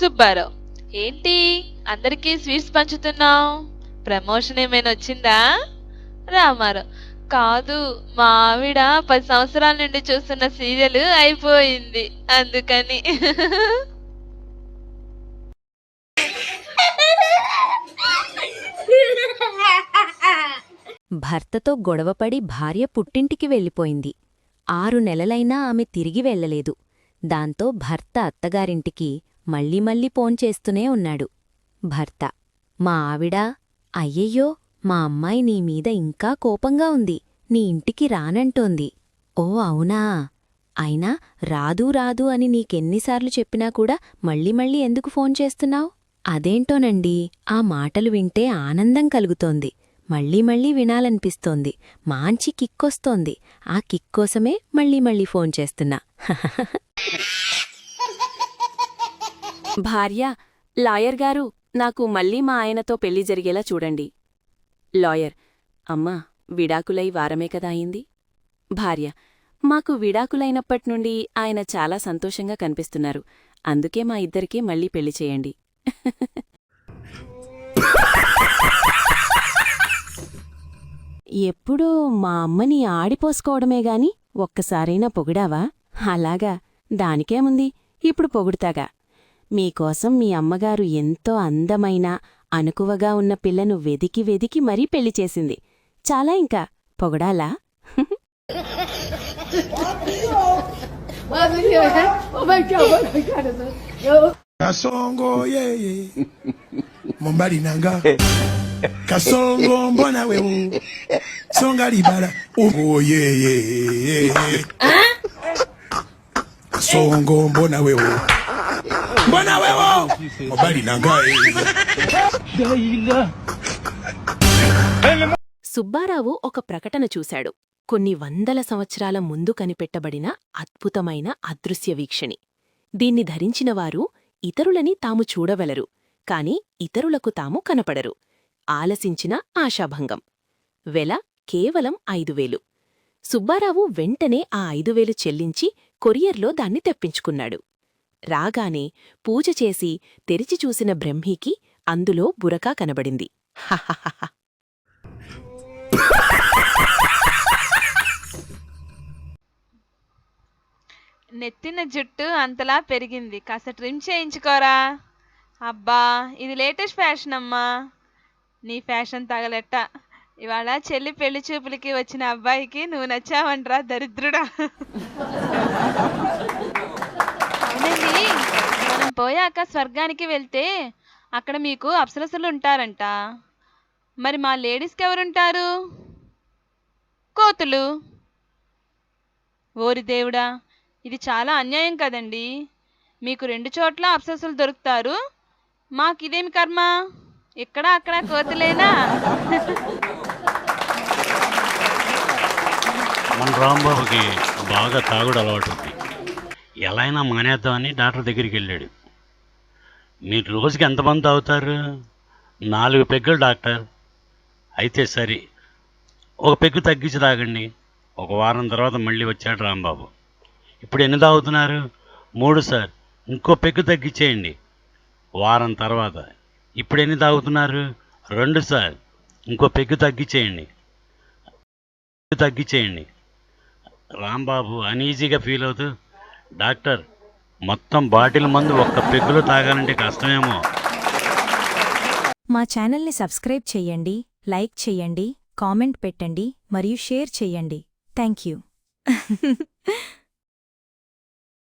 సుబ్బారావు. ఏంటి? అందరికీ sweets పంచుతున్నావు? Promotion ఏమైనా వచ్చిందా? రామారావు. కాదు మా ఆవిడ పది సంవత్సరాల నుండి చూస్తున్న సీరియల్ అయిపోయింది. అందుకని. భర్తతో గొడవపడి భార్య పుట్టింటికి వెళ్ళిపోయింది. ఆరు నెలలైనా ఆమె తిరిగి వెళ్ళలేదు. దాంతో భర్త అత్తగారింటికి మళ్ళీ మళ్ళీ ఫోన్ చేస్తూనే ఉన్నాడు. భర్త మా ఆవిడా అయ్యయ్యో మా అమ్మాయి నీ మీద ఇంకా కోపంగా ఉంది నీ ఇంటికి రానంటోంది. ఓ అవునా? అయినా రాదు రాదు అని నీకెన్నిసార్లు చెప్పినా కూడా మళ్ళీ మళ్ళీ ఎందుకు ఫోన్ చేస్తున్నావు? అదేంటోనండి ఆ మాటలు వింటే ఆనందం కలుగుతోంది. మళ్ళీ మళ్ళీ వినాలనిపిస్తోంది మాంచి కిక్కొస్తోంది. ఆ కిక్ కోసమే మళ్ళీ మళ్ళీ ఫోన్ చేస్తున్నా. భార్య లాయర్ గారు నాకు మళ్ళీ మా ఆయనతో పెళ్ళి జరిగేలా చూడండి. లాయర్ అమ్మా విడాకులై వారమే కదా అయింది. భార్య మాకు విడాకులైనప్పట్నుండి ఆయన చాలా సంతోషంగా కనిపిస్తున్నారు. అందుకే మా ఇద్దరికీ మళ్ళీ పెళ్ళి చేయండి. ఎప్పుడూ మా అమ్మని ఆడిపోసుకోవడమే గాని ఒక్కసారైనా పొగిడావా? అలాగా దానికేముంది? ఇప్పుడు పొగుడుతాగా. మీకోసం మీ అమ్మగారు ఎంతో అందమైన అనుకువగా ఉన్న పిల్లను వెదికి వెదికి మరీ పెళ్ళి చేసింది. చాలా ఇంకా పొగడాలా? Mbona wewe సుబ్బారావు ఒక ప్రకటన చూశాడు. కొన్ని వందల సంవత్సరాల ముందు కనిపెట్టబడిన అద్భుతమైన అదృశ్య వీక్షణి. దీన్ని ధరించినవారు ఇతరులని తాము చూడవలరు కాని ఇతరులకు తాము కనపడరు. ఆలసించిన ఆశాభంగం. వెల కేవలం ఐదువేలు సుబ్బారావు వెంటనే ఆ ఐదువేలు చెల్లించి కొరియర్లో దాన్ని తెప్పించుకున్నాడు. రాగానే పూజ చేసి తెరిచి చూసిన బ్రహ్మీకి అందులో బురకా కనబడింది. హహహహ. నెత్తిన జుట్టు అంతలా పెరిగింది. కాస్త ట్రిమ్ చేయించుకోరా. అబ్బా ఇది లేటెస్ట్ ఫ్యాషన్ అమ్మా. నీ ఫ్యాషన్ తగలెట్ట. ఇవాళ చెల్లి పెళ్ళి చూపులకి వచ్చిన అబ్బాయికి నువ్వు నచ్చావంట్రా దరిద్రుడా. పోయాక స్వర్గానికి వెళ్తే అక్కడ మీకు అప్సరసలు ఉంటారంట మరి మా లేడీస్కి ఎవరుంటారు కోతులు. ఓరి దేవుడా ఇది చాలా అన్యాయం కదండి. మీకు రెండు చోట్ల అప్సరసలు దొరుకుతారు. మాకు ఇదేమి కర్మ? ఇక్కడ అక్కడ కోతులేనా? మన రాంబాబుకి బాగా తాగుడు అలవాటు ఉంది. ఎలా అయినా మానేద్దామని డాక్టర్ దగ్గరికి వెళ్ళాడు. మీరు రోజుకి ఎంతమంది తాగుతారు? నాలుగు పెగ్గులు డాక్టర్. అయితే సరే ఒక పెగ్గు తగ్గించి తాగండి. ఒక వారం తర్వాత మళ్ళీ వచ్చాడు రాంబాబు. ఇప్పుడు ఎన్ని తాగుతున్నారు? మూడు సార్. ఇంకో పెగ్గు తగ్గించేయండి. వారం తర్వాత. ఇప్పుడు ఎన్ని తాగుతున్నారు? రెండు సార్. ఇంకో పెగ్గు తగ్గించేయండి. పెగ్గు తగ్గించేయండి. రాంబాబు అనీజీగా ఫీల్ అవుతూ డాక్టర్ మొత్తం బాటిల్ మందు ఒక్క పెగ్గులో తాగాలంటే కష్టమేమో. మా ఛానల్ని సబ్స్క్రైబ్ చెయ్యండి లైక్ చెయ్యండి కామెంట్ పెట్టండి మరియు షేర్ చెయ్యండి థ్యాంక్ యూ.